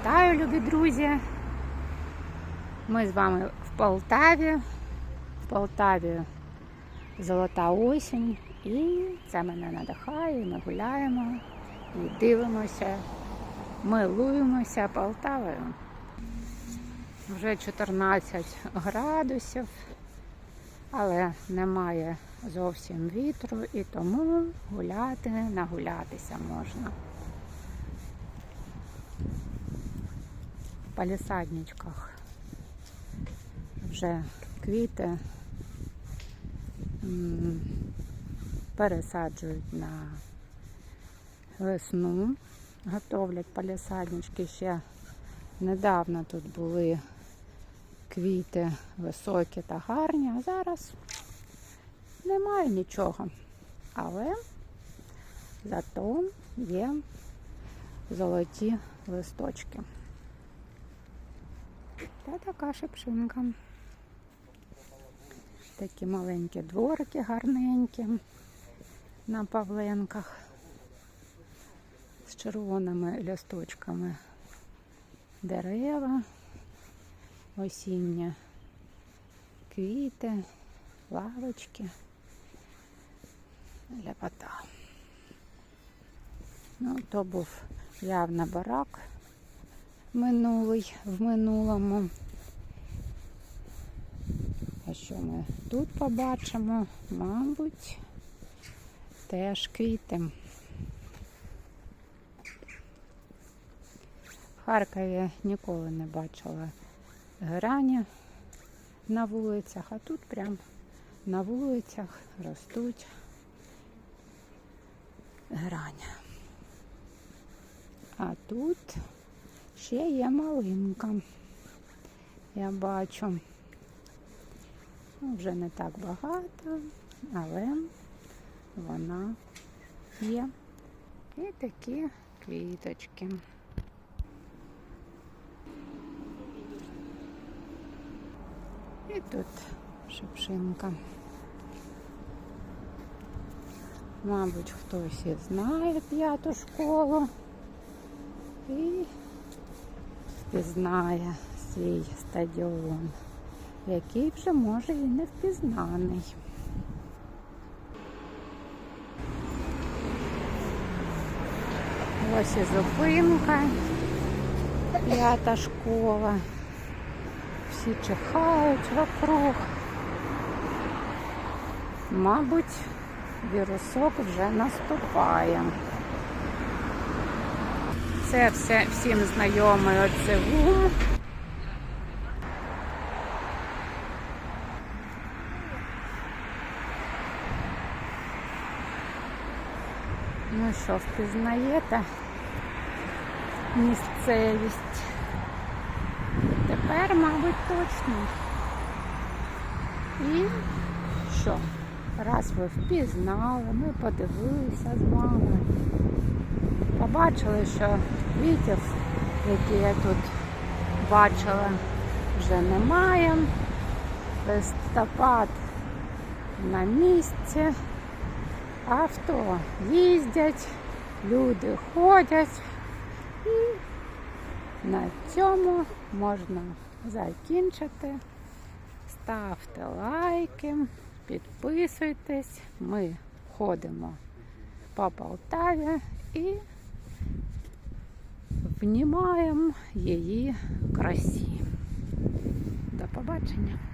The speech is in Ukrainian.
Вітаю, любі друзі! Ми з вами в Полтаві. В Полтаві золота осінь. І це мене надихає. Ми гуляємо і дивимося, милуємося Полтавою. Вже 14 градусів, але немає зовсім вітру і тому гуляти, нагулятися можна. Палісадничках вже квіти пересаджують на весну, готовлять палісаднички. Ще недавно тут були квіти високі та гарні, а зараз немає нічого. Але зато є золоті листочки. Та така шипшинка. Такі маленькі дворики гарненькі на павленках з червоними листочками дерева, осінні квіти, лавочки, ляпота. Ну, то був явно барак минулий в минулому. А що ми тут побачимо? Мабуть, теж квіти. В Харкові ніколи не бачила грані на вулицях, а тут прям на вулицях ростуть грані. А тут ще є малинка. Я бачу. Ну, вже не так багато, але вона є. І такі квіточки. І тут шипшинка. Мабуть, хтось і знає п'яту школу і впізнає свій стадіон, який вже може і не впізнаний. Ось і зупинка, п'ята школа. Всі чихають вокруг. Мабуть, вірусок вже наступає. Це все всім знайомий оцеву. Ну що, впізнаєте місцевість? Тепер, мабуть, точно. І що? Раз ви впізнали, ми подивилися з вами. Побачили, що квітів, які я тут бачила, вже немає. Листопад на місці, авто їздять, люди ходять. І на цьому можна закінчити. Ставте лайки, підписуйтесь. Ми ходимо по Полтаві і внімаємо її красі. До побачення!